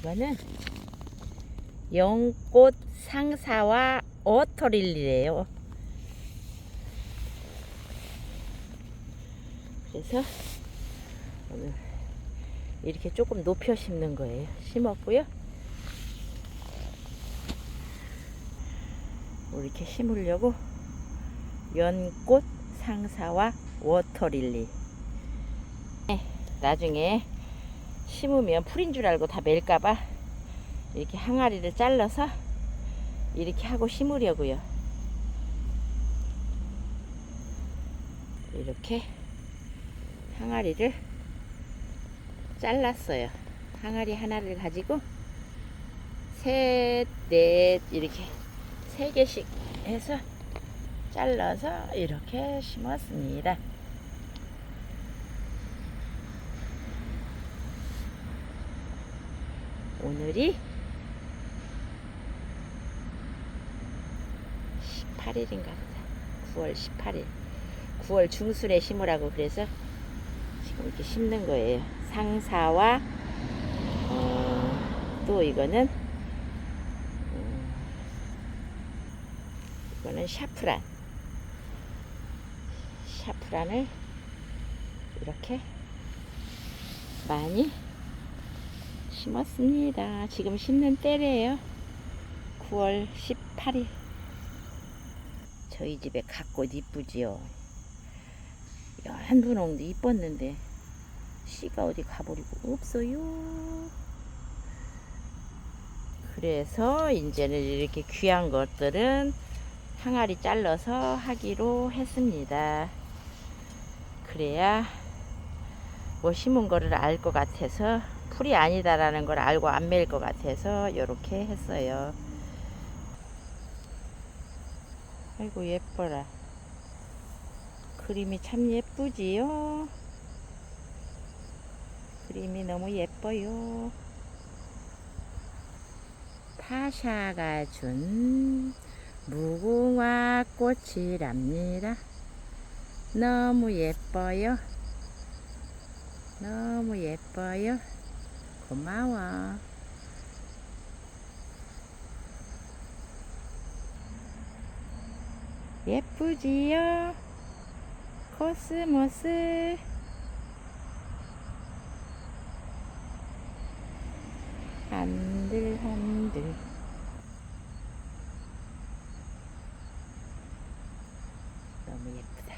이거는 연꽃 상사와 어터릴리래요. 그래서 오늘 이렇게 조금 높여 심는 거예요. 심었고요. 뭐 이렇게 심으려고 연꽃 상사와 워터릴리. 네, 나중에 심으면 풀인 줄 알고 다 멜까봐 이렇게 항아리를 잘라서 이렇게 하고 심으려고요. 이렇게 항아리를 잘랐어요. 항아리 하나를 가지고 셋, 넷 이렇게 세 개씩 해서 잘라서 이렇게 심었습니다. 오늘이 18일인가 보다. 9월 18일. 9월 중순에 심으라고 그래서 지금 이렇게 심는 거예요. 상사와 어, 또 이거는 음, 이거는 샤프란. 샤프란을 이렇게 많이 심었습니다. 지금 심는 때래요. 9월 18일. 저희 집에 갓꽃 이쁘지요. 한 분홍도 이뻤는데 씨가 어디 가버리고 없어요. 그래서 이제는 이렇게 귀한 것들은 항아리 잘라서 하기로 했습니다. 그래야 뭐 심은 거를 알 것 같아서 풀이 아니다라는 걸 알고 안 매일 것 같아서 이렇게 했어요. 아이고 예뻐라. 그림이 참 예쁘지요. 그림이 너무 예뻐요. 타샤가 준 무궁화 꽃이랍니다. 너무 예뻐요. 너무 예뻐요. 고마워. 예쁘지요? 코스모스. 한들한들. 너무 예쁘다.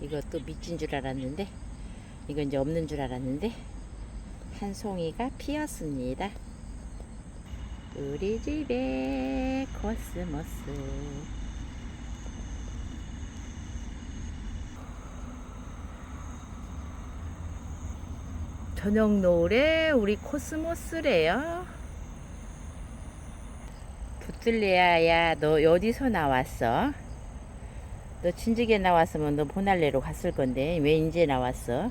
이것도 미친 줄 알았는데, 이건 이제 없는 줄 알았는데, 한 송이가 피었습니다. 우리 집에 코스모스. 저녁 노을에 우리 코스모스래요. 붙들레야야, 너 어디서 나왔어? 너 진즉에 나왔으면 너 보날레로 갔을 건데 왜 이제 나왔어?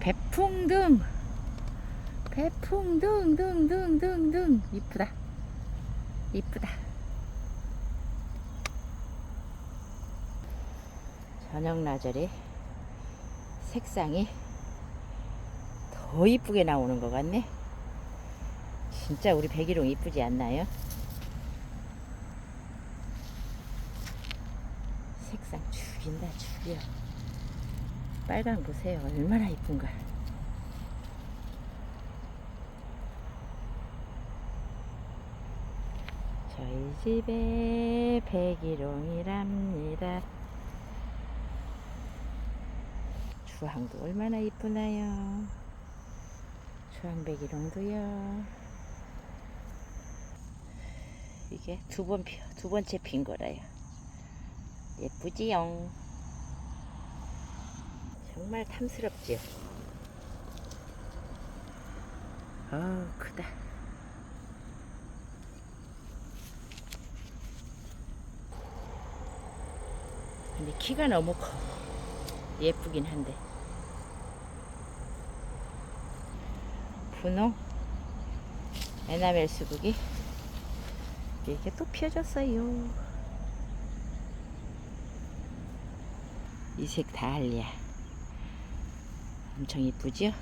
배풍등. 배풍등 등 등 등 등. 이쁘다. 이쁘다. 저녁 나절에 색상이 더 이쁘게 나오는 것 같네. 진짜 우리 백일홍 이쁘지 않나요? 색상 죽인다 죽여 빨강 보세요. 얼마나 이쁜가. 저희 집에 백일홍이랍니다. 주황도 얼마나 이쁘나요? 주황 백일홍도요. 이게 두번 피, 두 번째 핀 거라요. 예쁘지요? 정말 탐스럽지요. 아 크다. 근데 키가 너무 커. 예쁘긴 한데. 분홍 에나멜 수국이 이렇게 또 피어졌어요. 이 색 다알리아 엄청 이쁘죠?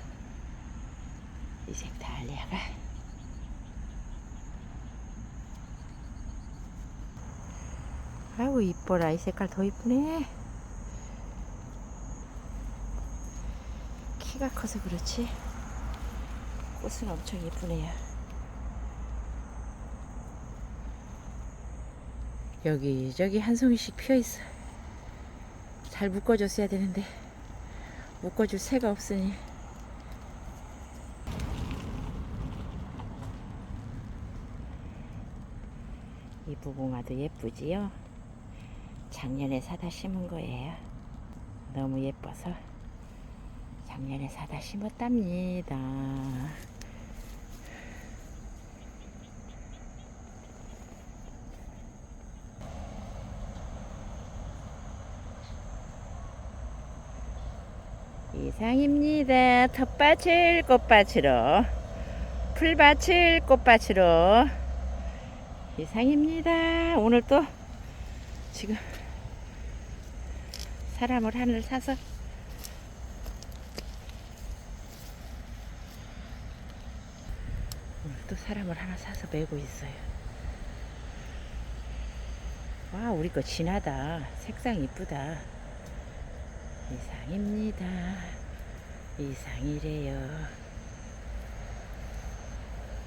이색 다알리아가. 아이고 이뻐라. 이 색깔 더 이쁘네. 키가 커서 그렇지. 꽃은 엄청 이쁘네요. 여기 저기 한 송이씩 피어 있어. 잘 묶어줬어야 되는데 묶어줄 새가 없으니. 이 무궁화도 예쁘지요? 작년에 사다 심은 거예요. 너무 예뻐서. 작년에 사다 심었답니다 이상입니다. 텃밭을 꽃밭으로 풀밭을 꽃밭으로 이상입니다. 오늘 또 지금 사람을 하늘 사서 오늘 또 사람을 하나 사서 메고 있어요. 와 우리 거 진하다. 색상 이쁘다. 이상입니다. 이상이래요.